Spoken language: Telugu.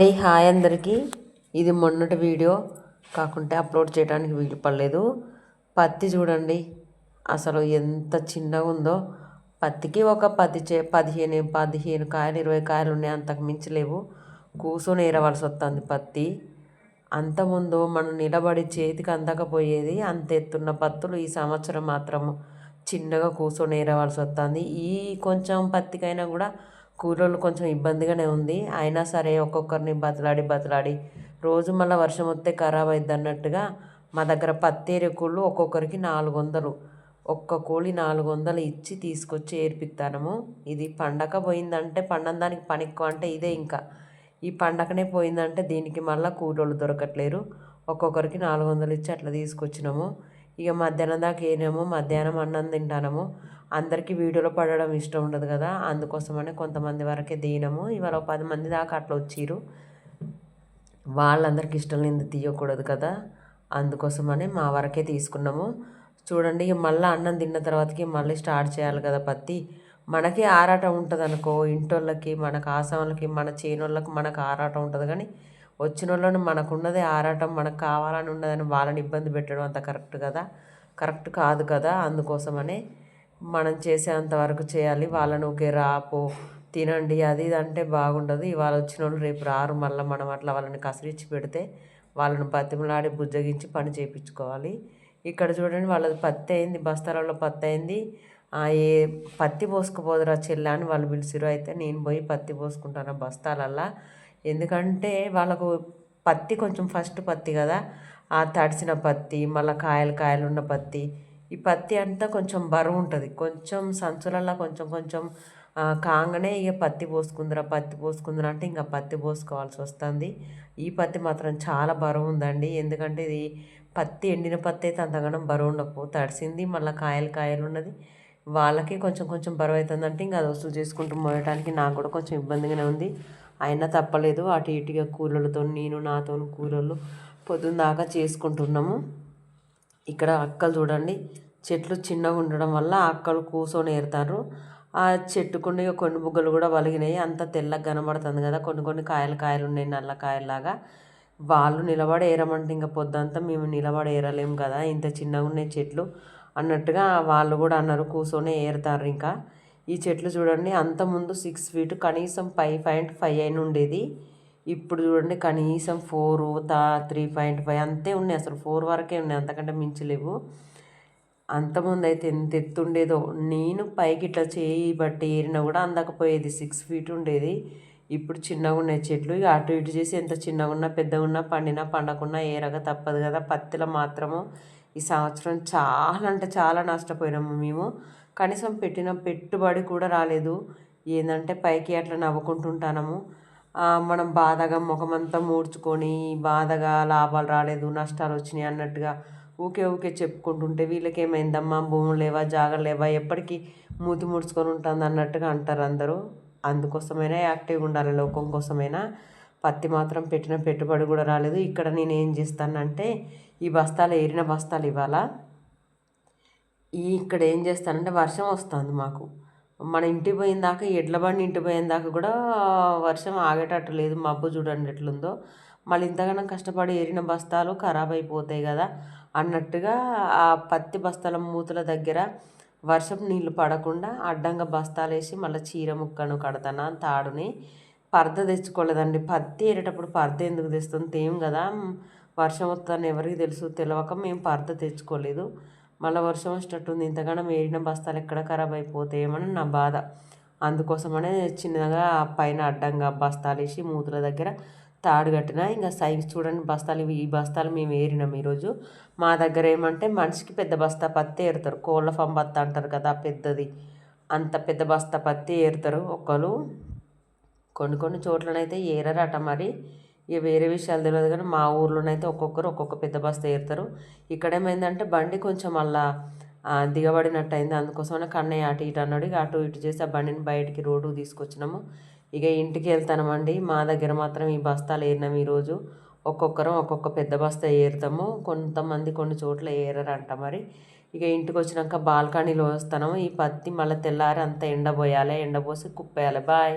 హే హాయ్ అందరికీ. ఇది మొన్నటి వీడియో. కాకుంటే అప్లోడ్ చేయడానికి వీలు పడలేదు. పత్తి చూడండి. అసలు ఎంత చిన్నగా ఉందో. పత్తికి ఒక పది చే పదిహేను పదిహేను కాయలు ఇరవై కాయలు ఉన్నాయి. అంతకు మించి లేవు. కూర్చొని ఏరవలసి వస్తుంది పత్తి. అంతముందు మనం నిలబడి చేతికి అందకపోయేది అంత ఎత్తున్న పత్తులు ఈ సంవత్సరం మాత్రం చిన్నగా కూర్చొని ఏరవలసి వస్తుంది. ఈ కొంచెం పత్తికైనా కూడా కూలోళ్ళు కొంచెం ఇబ్బందిగానే ఉంది. అయినా సరే ఒక్కొక్కరిని బతలాడి బతలాడి రోజు మళ్ళీ వర్షం వస్తే ఖరాబ్ అయింది అన్నట్టుగా మా దగ్గర పత్తేరే కూళ్ళు ఒక్కొక్కరికి నాలుగు వందలు ఒక్క కూలి నాలుగు వందలు ఇచ్చి తీసుకొచ్చి ఏర్పిస్తాము ఇది పండగ పోయిందంటే పండగ దానికి పనిక్కువ అంటే ఇదే ఇంకా. ఈ పండగనే పోయిందంటే దీనికి మళ్ళీ కూలోళ్ళు దొరకట్లేరు. ఒక్కొక్కరికి నాలుగు వందలు ఇచ్చి అట్లా తీసుకొచ్చినాము. ఇక మధ్యాహ్నం దాకా ఏనేమో మధ్యాహ్నం అన్నం తింటాము అందరికీ వీడియోలో పడడం ఇష్టం ఉండదు కదా. అందుకోసమని కొంతమంది వరకే దిగినాము ఇవాళ పది మంది దాకా అట్లా వచ్చారు వాళ్ళందరికీ ఇష్టం లేని తీయకూడదు కదా. అందుకోసమని మా వరకే తీసుకున్నాము. చూడండి మళ్ళీ అన్నం తిన్న తర్వాతకి మళ్ళీ స్టార్ట్ చేయాలి కదా పత్తి. మనకి ఆరాటం ఉంటుంది అనుకో ఇంటోళ్ళకి మనకు ఆసవాళ్ళకి మన చేనోళ్ళకి మనకు ఆరాటం ఉంటుంది కానీ వచ్చిన వాళ్ళని మనకున్నదే ఆరాటం మనకు కావాలని ఉన్నదని వాళ్ళని ఇబ్బంది పెట్టడం అంత కరెక్ట్ కదా. కరెక్ట్ కాదు కదా. అందుకోసమనే మనం చేసేంత వరకు చేయాలి. వాళ్ళని ఒకే రాపో తినండి అది ఇది అంటే బాగుండదు. ఇవాళ వచ్చిన వాళ్ళు రేపు రారు. మళ్ళీ మనం అట్లా వాళ్ళని కసిరిచ్చి పెడితే వాళ్ళని బతిమలాడి బుజ్జగించి పని చేయించుకోవాలి ఇక్కడ చూడండి వాళ్ళది పత్తి అయింది. బస్తాలలో పత్తి అయింది. ఏ పత్తి పోసుకుపోదురా చెల్ల అని వాళ్ళు పిలిచిరు అయితే నేను పోయి పత్తి పోసుకుంటాను బస్తాలల్లా. ఎందుకంటే వాళ్ళకు పత్తి కొంచెం ఫస్ట్ పత్తి కదా. ఆ తడిసిన పత్తి మళ్ళీ కాయలు కాయలు ఉన్న పత్తి ఈ పత్తి అంతా కొంచెం బరువు ఉంటుంది. కొంచెం సంచులల్లో కొంచెం కొంచెం కాగానే ఇక పత్తి పోసుకుందిరా పత్తి పోసుకుందిరా అంటే ఇంకా పత్తి పోసుకోవాల్సి వస్తుంది. ఈ పత్తి మాత్రం చాలా బరువు ఉందండి. ఎందుకంటే ఇది పత్తి ఎండిన పత్తి అయితే అంతగానం బరువు ఉండకు తడిసింది మళ్ళీ కాయలు కాయలు ఉన్నది. వాళ్ళకి కొంచెం కొంచెం బరువు అవుతుంది అంటే ఇంకా అది వసూలు చేసుకుంటూ మోయడానికి నాకు కూడా కొంచెం ఇబ్బందిగానే ఉంది. అయినా తప్పలేదు. అటు ఇటుగా కూలర్లతో నేను నాతో కూలర్లు పొద్దున్న దాకా చేసుకుంటున్నాము. ఇక్కడ అక్కలు చూడండి. చెట్లు చిన్నగా ఉండడం వల్ల అక్కలు కూర్చొని ఏరుతారు. ఆ చెట్టుకుండి కొన్ని బుగ్గలు కూడా వలిగినాయి. అంత తెల్లగా కనబడుతుంది కదా. కొన్ని కొన్ని కాయలు కాయలు ఉన్నాయి. నల్ల కాయలాగా వాళ్ళు నిలబడి ఏరమంటే ఇంకా పొద్దంతా మేము నిలబడి ఏరలేము కదా. ఇంత చిన్నగా ఉన్నాయి చెట్లు. అన్నట్టుగా వాళ్ళు కూడా అన్నారు కూర్చొని ఏరుతారు ఇంకా. ఈ చెట్లు చూడండి. అంత ముందు సిక్స్ ఫీట్ కనీసం ఫైవ్ పాయింట్ ఫైవ్ అయిన ఉండేది. ఇప్పుడు చూడండి కనీసం ఫోర్ తా త్రీ పాయింట్ ఫైవ్ అంతే ఉన్నాయి. అసలు ఫోర్ వరకే ఉన్నాయి. అంతకంటే మించలేవు అంతకుముందు అయితే ఎంత ఎత్తు ఉండేదో నేను పైకి ఇట్లా చేయి బట్టి ఏరినా కూడా అందకపోయేది. సిక్స్ ఫీట్ ఉండేది. ఇప్పుడు చిన్నగా ఉన్నాయి చెట్లు. ఇక అటు ఇటు చేసి ఎంత చిన్నగా ఉన్నా పెద్దగా ఉన్నా పండినా పండకున్నా ఏరక తప్పదు కదా. పత్తిలో మాత్రము ఈ సంవత్సరం చాలా అంటే చాలా నష్టపోయినాము మేము. కనీసం పెట్టిన పెట్టుబడి కూడా రాలేదు. ఏంటంటే పైకి అట్లా నవ్వుకుంటుంటాము మనం బాధగా ముఖమంతా మూడ్చుకొని బాధగా లాభాలు రాలేదు నష్టాలు వచ్చినాయి అన్నట్టుగా ఊకే ఊకే చెప్పుకుంటుంటే వీళ్ళకి ఏమైందమ్మా భూములు లేవా జాగలు లేవా ఎప్పటికీ మూతి ముడుచుకొని ఉంటుంది అన్నట్టుగా అంటారు అందరూ. అందుకోసమైనా యాక్టివ్గా ఉండాలి లోకం కోసమైనా. పత్తి మాత్రం పెట్టిన పెట్టుబడి కూడా రాలేదు. ఇక్కడ నేను ఏం చేస్తానంటే ఈ బస్తాలు ఏరిన బస్తాలు ఇవాళ ఈ ఇక్కడ ఏం చేస్తానంటే వర్షం వస్తుంది మాకు. మన ఇంటి పోయిన దాకా ఎడ్ల బండి ఇంటి పోయిన దాకా కూడా వర్షం ఆగేటట్టు లేదు మబ్బు చూడండి ఎట్లుందో. మళ్ళీ ఇంతగానం కష్టపడి ఏరిన బస్తాలు ఖరాబ్ అయిపోతాయి కదా. అన్నట్టుగా ఆ పత్తి బస్తాల మూతల దగ్గర వర్షం నీళ్ళు పడకుండా అడ్డంగా బస్తాలు వేసి మళ్ళీ చీర ముక్కను కడతాను తాడుని పరద తెచ్చుకోలేదండి. పత్తి ఏరేటప్పుడు పరద ఎందుకు తెస్తుంది తేం కదా. వర్షం వస్తుందని ఎవరికి తెలుసు తెలియక మేము పరద తెచ్చుకోలేదు. మళ్ళీ వర్షం వచ్చేటట్టుంది. ఇంతగానం ఏరిన బస్తాలు ఎక్కడ ఖరాబ్ అయిపోతాయేమని నా బాధ. అందుకోసమనే చిన్నగా పైన అడ్డంగా బస్తాలు వేసి మూతుల దగ్గర తాడు కట్టిన ఇంకా సైజ్ చూడండి బస్తాలు ఇవి ఈ బస్తాలు మేము ఏరినాం ఈరోజు. మా దగ్గర ఏమంటే మనిషికి పెద్ద బస్తా పత్తి ఏరుతారు. కోళ్ళ ఫామ్ బత్త అంటారు కదా పెద్దది. అంత పెద్ద బస్తా పత్తి ఏరుతారు. ఒకరు కొన్ని కొన్ని చోట్లనైతే ఏరరట మరి. ఇక వేరే విషయాలు తెలియదు కానీ మా ఊర్లోనైతే ఒక్కొక్కరు ఒక్కొక్క పెద్ద బస్తా ఏరుతారు. ఇక్కడ ఏమైందంటే బండి కొంచెం అలా దిగబడినట్టు అయింది అందుకోసమనే కన్నయ్య అటు ఇటు అన్నాడు. ఇక అటు ఇటు చేసి ఆ బండిని బయటికి రోడ్డుకు తీసుకొచ్చినాము. ఇక ఇంటికి వెళ్తామండి మా దగ్గర మాత్రం ఈ బస్తాలు ఏరినాం ఈరోజు. ఒక్కొక్కరం ఒక్కొక్క పెద్ద బస్తా ఏరుతాము. కొంతమంది కొన్ని చోట్ల ఏరరంట మరి. ఇక ఇంటికి వచ్చినాక బాల్కనీలో వస్తాము ఈ పత్తి మళ్ళీ తెల్లారి అంతా ఎండబోయాలి ఎండబోసి కుప్పేయాలి. బాయ్.